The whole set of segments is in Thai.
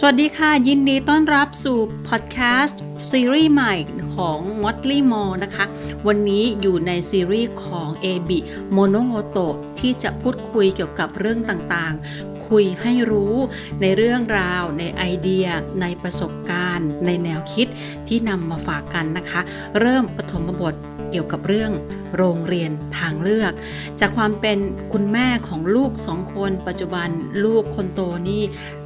สวัสดีค่ะ ยินดีต้อนรับสู่พอดแคสต์ซีรีส์ใหม่ของ m o t l y m o นะคะ วันนี้อยู่ในซีรีส์ของ a b i m o n o g o t o ที่จะพูดคุยเกี่ยวกับเรื่องต่างๆ คุยให้รู้ในเรื่องราว ในไอเดีย ในประสบการณ์ ในแนวคิดที่นำมาฝากกันนะคะ เริ่มปฐมบทเกี่ยวกับเรื่องโรงเรียนทางเลือก จากความเป็นคุณแม่ของลูกสองคน ปัจจุบันลูกคนโตนี่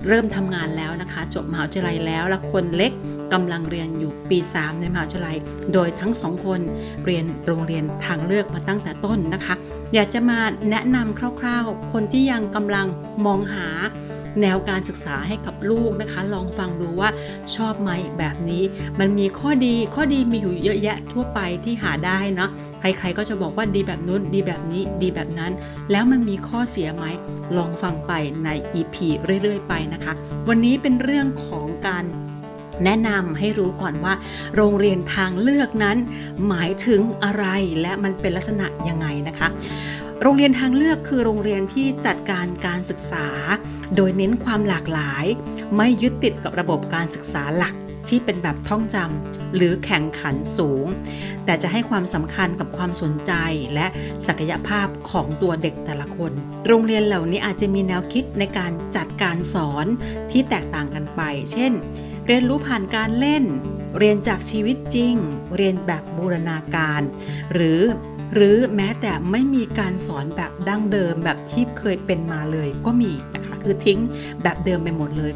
เริ่มทำงานแล้วนะคะ จบมหาวิทยาลัยแล้วและคนเล็กกำลังเรียนอยู่ปี 3 ในมหาวิทยาลัย โดยทั้งสองคนเรียนโรงเรียนทางเลือกมาตั้งแต่ต้นนะคะ อยากจะมาแนะนำคร่าวๆ คนที่ยังกำลังมองหาแนวการศึกษาให้กับลูกนะคะ ลองฟังดูว่าชอบไหมแบบนี้ มันมีข้อดีข้อดีมีอยู่เยอะแยะทั่วไปที่หาได้เนาะใครๆก็จะบอกว่าดีแบบนู้นดีแบบนี้ดีแบบนั้น แล้วมันมีข้อเสียไหมลองฟังไปใน EP เรื่อยๆ ไปนะคะ วันนี้เป็นเรื่องของการแนะนำให้รู้ก่อนว่า โรงเรียนทางเลือกนั้น หมายถึงอะไรและมันเป็นลักษณะยังไงนะคะ โรงเรียนทางเลือกคือโรงเรียนที่จัดการการศึกษา โดยเน้นความหลากหลาย ไม่ยึดติดกับระบบการศึกษาหลักที่เป็นแบบท่องจำหรือแข่งขันสูง แต่จะให้ความสำคัญกับความสนใจและศักยภาพของตัวเด็กแต่ละคน โรงเรียนเหล่านี้อาจจะมีแนวคิดในการจัดการสอนที่แตกต่างกันไป เช่น เรียนรู้ผ่านการเล่น เรียนจากชีวิตจริง เรียนแบบบูรณาการ หรือ หรือแม้แต่ไม่มีการสอนแบบดั้งเดิมแบบที่เคยเป็นมาเลยก็มีนะคะคือทิ้งแบบเดิมไปหมดเลย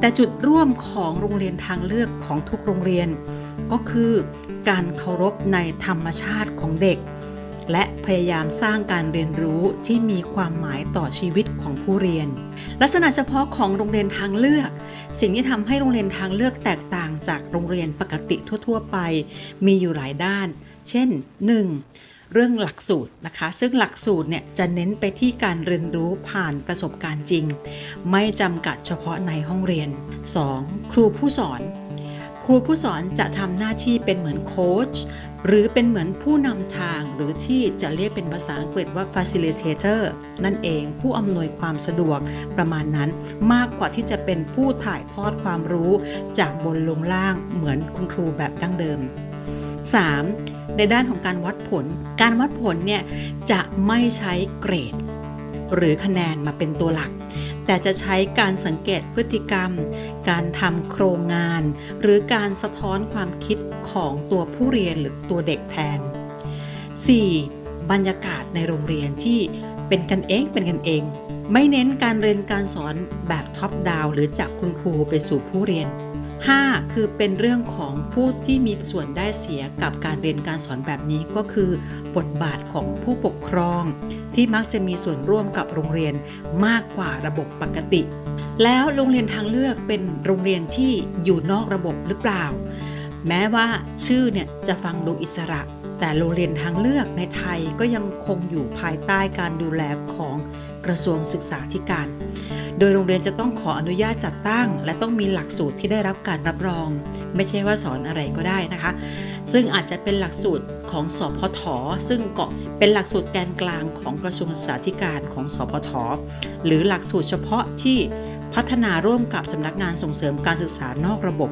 แต่จุดร่วมของโรงเรียนทางเลือกของทุกโรงเรียน ก็คือการเคารพในธรรมชาติของเด็ก และพยายามสร้างการเรียนรู้ที่มีความหมายต่อชีวิตของผู้เรียน ลักษณะเฉพาะของโรงเรียนทางเลือก สิ่งที่ทำให้โรงเรียนทางเลือกแตกต่างจากโรงเรียนปกติทั่ว ๆ ไป มีอยู่หลายด้าน เช่น 1. เรื่องหลักสูตรนะคะ ซึ่งหลักสูตรเนี่ยจะเน้นไปที่การเรียนรู้ผ่านประสบการณ์จริง ไม่จำกัดเฉพาะในห้องเรียน 2. ครูผู้สอน ครูผู้สอนจะทำหน้าที่เป็นเหมือนโค้ชหรือเป็นเหมือนผู้นำทางหรือที่จะเรียกเป็นภาษาอังกฤษว่า facilitator นั่นเองผู้อำนวยความสะดวกประมาณนั้นมากกว่าที่จะเป็นผู้ถ่ายทอดความรู้จากบนลงล่างเหมือนคุณครูแบบดั้งเดิม 3. ในด้านของการวัดผล การวัดผลเนี่ยจะไม่ใช้เกรด หรือคะแนนมาเป็นตัวหลัก แต่จะใช้การสังเกตพฤติกรรม การทำโครงงาน หรือการสะท้อนความคิดของตัวผู้เรียนหรือตัวเด็กแทน 4. บรรยากาศในโรงเรียนที่เป็นกันเองเป็นกันเอง ไม่เน้นการเรียนการสอนแบบท็อปดาวหรือจากคุณครูไปสู่ผู้เรียน 5. คือเป็นเรื่องของผู้ที่มีส่วนได้เสียกับการเรียนการสอนแบบนี้ก็คือ บทบาทของผู้ปกครอง ที่มักจะมีส่วนร่วมกับโรงเรียนมากกว่าระบบปกติ แล้วโรงเรียนทางเลือกเป็นโรงเรียนที่อยู่นอกระบบหรือเปล่า แม้ว่าชื่อเนี่ยจะฟังดูอิสระ แต่โรงเรียนทางเลือกในไทยก็ยังคงอยู่ภายใต้การดูแลของ กระทรวงศึกษาธิการ โดยโรงเรียนจะต้องขออนุญาตจัดตั้ง และต้องมีหลักสูตรที่ได้รับการรับรอง ไม่ใช่ว่าสอนอะไรก็ได้นะคะ ซึ่งอาจจะเป็นหลักสูตรของสพทซึ่งก็เป็นหลักสูตรแกนกลางของกระทรวงศึกษาธิการของสพทหรือหลักสูตรเฉพาะที่ พัฒนาร่วมกับสำนักงานส่งเสริมการศึกษานอกระบบ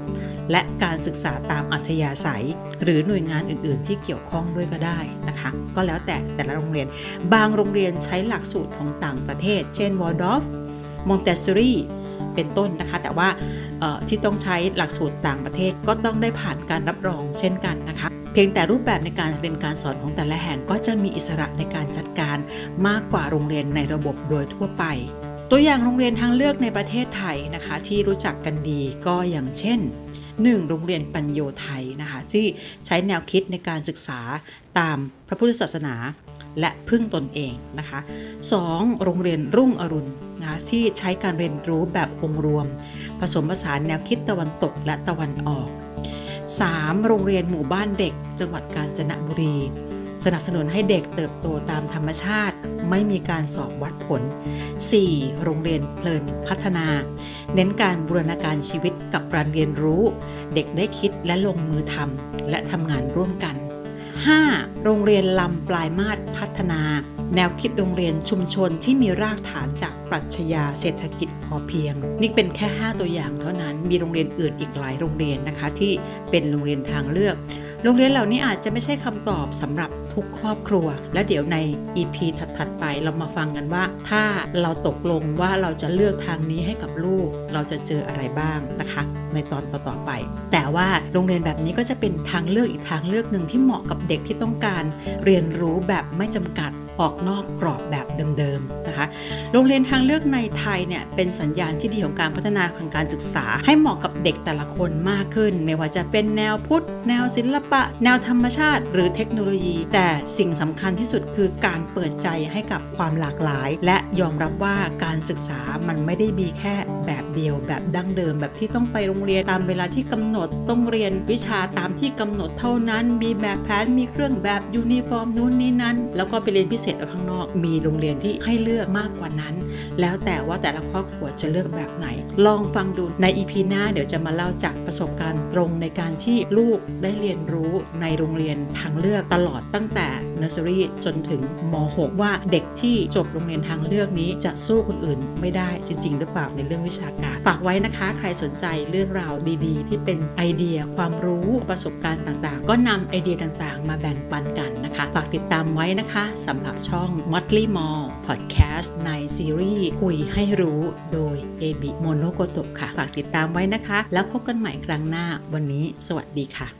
และการศึกษาตามอัธยาศัย หรือหน่วยงานอื่น ๆ ที่เกี่ยวข้องด้วยก็ได้นะคะ ก็แล้วแต่แต่ละโรงเรียน บางโรงเรียนใช้หลักสูตรของต่างประเทศ เช่น Waldorf Montessori เป็นต้นนะคะ แต่ว่าที่ต้องใช้หลักสูตรต่างประเทศก็ต้องได้ผ่านการรับรองเช่นกันนะคะเพียงแต่รูปแบบในการเรียนการสอนของแต่ละแห่งก็จะมีอิสระในการจัดการมากกว่าโรงเรียนในระบบโดยทั่วไป ตัวอย่างโรงเรียนทางเลือกในประเทศไทยนะคะ ที่รู้จักกันดีก็อย่างเช่น 1. โรงเรียนปัญโยไทยนะคะที่ใช้แนวคิดในการศึกษาตามพระพุทธศาสนา และพึ่งตนเองนะคะ 2. โรงเรียนรุ่งอรุณนะที่ใช้การเรียนรู้แบบองค์รวม ผสมผสานแนวคิดตะวันตกและตะวันออก 3. โรงเรียนหมู่บ้านเด็ก จังหวัดกาญจนบุรี สนับสนุนให้เด็กเติบโตตามธรรมชาติ ไม่มีการสอบวัดผล 4. โรงเรียนเพลินพัฒนา เน้นการบูรณาการชีวิตกับการเรียนรู้ เด็กได้คิดและลงมือทำและทำงานร่วมกัน 5. โรงเรียนลำปลายมาศพัฒนา แนวคิดโรงเรียนชุมชนที่มีรากฐานจากปรัชญาเศรษฐกิจพอเพียง นี่เป็นแค่ 5 ตัวอย่างเท่านั้นมีโรงเรียนอื่นอีกหลายโรงเรียนนะคะ ที่เป็นโรงเรียนทางเลือก โรงเรียนเหล่านี้อาจจะไม่ใช่คำตอบสำหรับทุกครอบครัว และเดี๋ยวใน EP ถัดๆไปเรามาฟังกันว่า ถ้าเราตกลงว่าเราจะเลือกทางนี้ให้กับลูก เราจะเจออะไรบ้างนะคะ ในตอนต่อๆไป แต่ว่าโรงเรียนแบบนี้ก็จะเป็นทางเลือกอีกทางเลือกหนึ่งที่เหมาะกับเด็กที่ต้องการเรียนรู้แบบไม่จำกัดออกนอกกรอบแบบเดิมๆนะคะ โรงเรียนทางเลือกในไทยเนี่ยเป็นสัญญาณที่ดีของการพัฒนาทางการศึกษา ให้เหมาะกับเด็กแต่ละคนมากขึ้น ไม่ว่าจะเป็นแนวพุทธ แนวศิลปะ แนวธรรมชาติ หรือเทคโนโลยี แต่สิ่งสำคัญที่สุดคือการเปิดใจให้กับความหลากหลาย และยอมรับว่าการศึกษามันไม่ได้มีแค่ แบบเดียวแบบดั้งเดิมแบบที่ต้องไปโรงเรียนตามเวลาที่กำหนดต้องเรียนวิชาตามที่กำหนดเท่านั้น มีแบบแผนมีเครื่องแบบยูนิฟอร์มนู่นนี่นั้น แล้วก็ไปเรียนพิเศษเอาข้างนอก มีโรงเรียนที่ให้เลือกมากกว่านั้น แล้วแต่ว่าแต่ละครอบครัวจะเลือกแบบไหน ลองฟังดูในอีพีหน้าเดี๋ยวจะมาเล่าจากประสบการณ์ตรงในการที่ลูกได้เรียนรู้ในโรงเรียนทางเลือกตลอดตั้งแต่ nursery จนถึงม .6 ว่าเด็กที่จบโรงเรียนทางเลือกนี้จะสู้คนอื่นไม่ได้จริง ๆ หรือเปล่าในเรื่องวิชาการ ฝากไว้นะคะ ใครสนใจเรื่องราวดีๆ ที่เป็นไอเดียความรู้ประสบการณ์ต่างๆ ก็นำไอเดียต่างๆ มาแบ่งปันกันนะคะ ฝากติดตามไว้นะคะสำหรับช่อง Motley Mall Podcast ในซีรีส์คุยให้รู้โดย AB Monogoto ค่ะ ฝากติดตามไว้นะคะ แล้วพบกันใหม่ครั้งหน้าวันนี้ สวัสดีค่ะ